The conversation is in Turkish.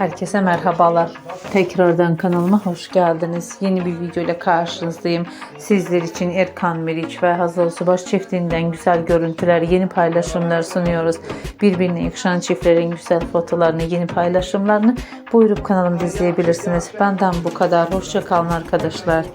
Herkese merhabalar. Tekrardan kanalıma hoş geldiniz. Yeni bir video ile karşınızdayım. Sizler için Erkan Meriç ve Hazal Subaş çiftinden güzel görüntüler, yeni paylaşımlar sunuyoruz. Birbirine yakışan çiftlerin güzel fotolarını, yeni paylaşımlarını buyurup kanalımda izleyebilirsiniz. Benden bu kadar. Hoşça kalın arkadaşlar.